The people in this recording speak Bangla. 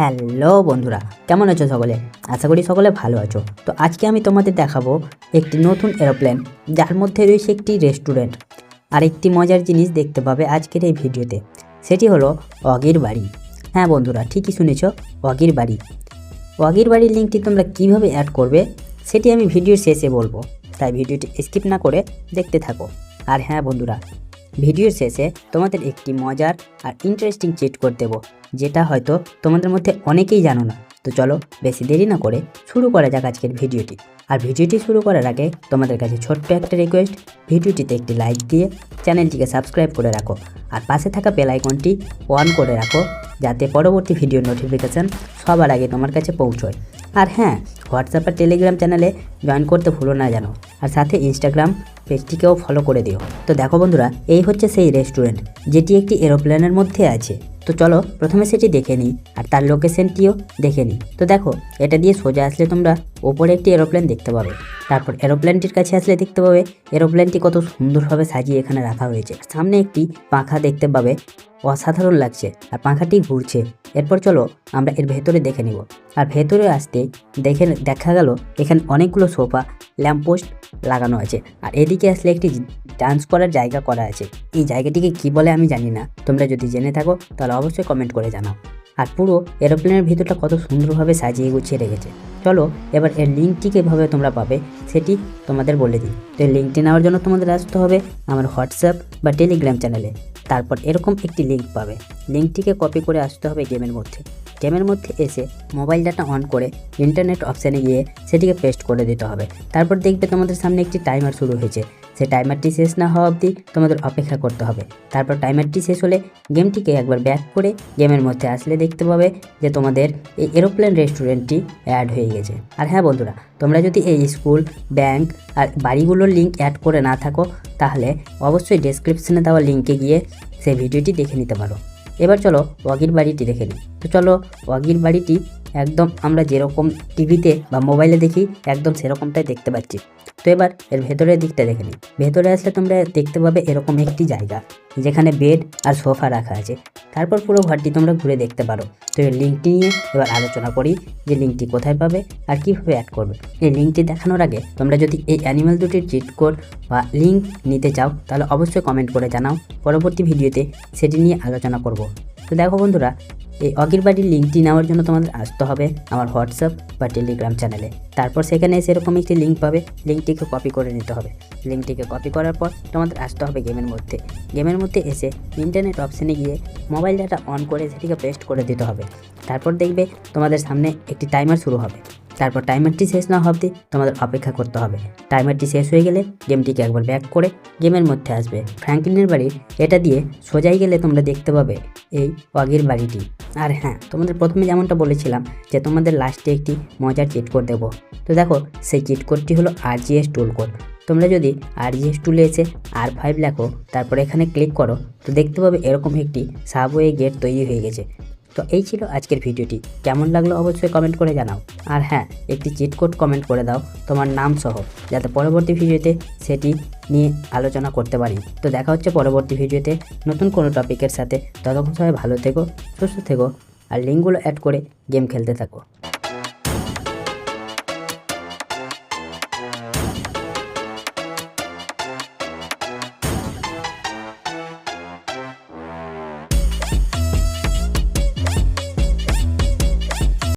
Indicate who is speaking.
Speaker 1: হ্যালো বন্ধুরা, কেমন আছো সকলে? আশা করি সকলে ভালো আছো। তো আজকে আমি তোমাদের দেখাবো একটি নতুন এরোপ্লেন যার মধ্যে রয়েছে একটি রেস্টুরেন্ট আর একটি মজার জিনিস দেখতে পাবে আজকের এই ভিডিওতে, সেটি হলো অগির বাড়ি। হ্যাঁ বন্ধুরা, ঠিকই শুনেছ, অগির বাড়ি। অগির বাড়ির লিঙ্কটি তোমরা কীভাবে অ্যাড করবে, সেটি আমি ভিডিওর শেষে বলব। তাই ভিডিওটি স্কিপ না করে দেখতে থাকো। আর হ্যাঁ বন্ধুরা ভিডিওর শেষে তোমাদের একটি মজার আর ইন্টারেস্টিং চিট করে দেবো, যেটা হয়তো তোমাদের মধ্যে অনেকেই জানো না। তো চলো বেশি দেরি না করে শুরু করা যাক আজকের ভিডিওটি। আর ভিডিওটি শুরু করার আগে তোমাদের কাছে ছোট্ট একটা রিকোয়েস্ট ভিডিওটিতে একটি লাইক দিয়ে চ্যানেলটিকে সাবস্ক্রাইব করে রাখো, আর পাশে থাকা বেল আইকনটি অন করে রাখো, যাতে পরবর্তী ভিডিও নোটিফিকেশান সবার আগে তোমার কাছে পৌঁছয়। আর হ্যাঁ হোয়াটসঅ্যাপ আর টেলিগ্রাম চ্যানেলে জয়েন করতে ভুলো না জানো। আর সাথে ইনস্টাগ্রাম পেজটিকেও ফলো করে দিও। তো দেখো বন্ধুরা, এই হচ্ছে সেই রেস্টুরেন্ট যেটি একটি এরোপ্লেনের মধ্যে আছে। তো চলো, প্রথমে সেটি দেখে নিই, আর তার লোকেশনটিও দেখে নিই। তো দেখো, এটা দিয়ে সোজা আসলে তোমরা ওপরে একটি এরোপ্লেন দেখতে পাবে। তারপর এরোপ্লেনটির কাছে আসলে দেখতে পাবে এরোপ্লেনটি কত সুন্দরভাবে সাজিয়ে এখানে রাখা হয়েছে। সামনে একটি পাখা দেখতে পাবে অসাধারণ লাগছে আর পাখাটি ঘুরছে। এরপর চলো আমরা এর ভেতরে দেখে নিব। আর ভেতরে আসতে দেখে দেখা গেল এখানে অনেকগুলো সোফা ল্যাম্পপোস্ট লাগানো আছে। আর এদিকে আসলে একটি ডান্স করার জায়গা করা আছে। এই জায়গাটিকে কি বলে আমি জানি না। তোমরা যদি জেনে থাকো, তাহলে অবশ্যই কমেন্ট করে জানাও। আর পুরো এরোপ্লেনের ভিতরটা কত সুন্দরভাবে সাজিয়ে গুছিয়ে রেখেছে। চলো এবার এর লিঙ্কটি কীভাবে তোমরা পাবে, সেটি তোমাদের বলে দিই। তো এই লিঙ্কটি নেওয়ার জন্য তোমাদের আসতে হবে আমার হোয়াটসঅ্যাপ বা টেলিগ্রাম চ্যানেলে। তারপর এরকম একটি লিঙ্ক পাবে। লিঙ্কটিকে কপি করে আসতে হবে গেমের মধ্যে। গেমের মধ্যে এসে মোবাইল ডাটা অন করে ইন্টারনেট অপশানে গিয়ে সেটিকে পেস্ট করে দিতে হবে। তারপর দেখবে তোমাদের সামনে একটি টাইমার শুরু হয়েছে। সেই টাইমারটি শেষ না হওয়া অবধি তোমাদের অপেক্ষা করতে হবে। তারপর টাইমারটি শেষ হলে গেমটিকে একবার ব্যাক করে গেমের মধ্যে আসলে দেখতে পাবে যে তোমাদের এই এরোপ্লেন রেস্টুরেন্টটি অ্যাড হয়ে গেছে। আর হ্যাঁ বন্ধুরা তোমরা যদি এই স্কুল, ব্যাংক আর বাড়িগুলোর লিঙ্ক অ্যাড করে না থাকো, তাহলে অবশ্যই ডেসক্রিপশনে দেওয়া লিঙ্কে গিয়ে সেই ভিডিওটি দেখে নিতে পারো। এবার চলো ওয়াগির বাড়িটি দেখে নিই। তো চলো ওয়াগির বাড়িটি একদম আমরা যেরকম টিভিতে বা মোবাইলে দেখি, একদম সেরকমটাই দেখতে পাচ্ছি। তো এবার এর ভেতরের দিকটা দেখে নিই। ভেতরে আসলে তোমরা দেখতে পাবে এরকম একটি জায়গা, যেখানে বেড আর সোফা রাখা আছে। তারপর পুরো ঘরটি তোমরা ঘুরে দেখতে পারো। তো এই লিঙ্কটি নিয়ে এবার আলোচনা করি যে লিঙ্কটি কোথায় পাবে আর কীভাবে অ্যাড করবে। এই লিঙ্কটি দেখানোর আগে তোমরা যদি এই অ্যানিমাল দুটির চিট কোড বা লিঙ্ক নিতে চাও, তাহলে অবশ্যই কমেন্ট করে জানাও। পরবর্তী ভিডিওতে সেটি নিয়ে আলোচনা করব। তো দেখো বন্ধুরা এই অগির বাড়ির লিঙ্কটি নেওয়ার জন্য তোমাদের আসতে হবে আমার হোয়াটসঅ্যাপ বা টেলিগ্রাম চ্যানেলে। তারপর সেখানে সেরকম একটি লিঙ্ক পাবে, লিঙ্কটিকে কপি করে নিতে হবে। লিঙ্কটিকে কপি করার পর তোমাদের আসতে হবে গেমের মধ্যে। গেমের মধ্যে এসে ইন্টারনেট অপশানে গিয়ে মোবাইল ডাটা অন করে সেটিকে পেস্ট করে দিতে হবে। তারপর দেখবে তোমাদের সামনে একটি টাইমার শুরু হবে। তারপর টাইমারটি শেষ না হওয়া অবধি তোমাদের অপেক্ষা করতে হবে। টাইমারটি শেষ হয়ে গেলে গেমটিকে একবার ব্যাক করে গেমের মধ্যে আসবে। ফ্র্যাঙ্কলিনের বাড়ি, এটা দিয়ে সোজাই গেলে তোমরা দেখতে পাবে এই ওয়াগির বাড়িটি। আর হ্যাঁ তোমাদের প্রথমে যেমনটা বলেছিলাম যে তোমাদের লাস্টে একটি মজার চিট কোড দেবো। তো দেখো, সেই চিট কোডটি হলো আর আরজিএস টুল কোড তোমরা যদি আর আরজিএস টুলে এসে আর ফাইভ লেখো, তারপর এখানে ক্লিক করো, তো দেখতে পাবে এরকম একটি সাবওয়ে গেট তৈরি হয়ে গেছে। তো এই ছিল আজকের ভিডিওটি। কেমন লাগল অবশ্যই কমেন্ট করে জানাও। আর হ্যাঁ একটি চিট কোড কমেন্ট করে দাও তোমার নাম সহ, যাতে পরবর্তী ভিডিওতে সেটি নিয়ে আলোচনা করতে পারি। তো দেখা হচ্ছে পরবর্তী ভিডিওতে নতুন কোনো টপিকের সাথে। ততক্ষণ সবাই ভালো থেকো, সুস্থ থেকো, আর লিঙ্কগুলো অ্যাড করে গেম খেলতে থাকো।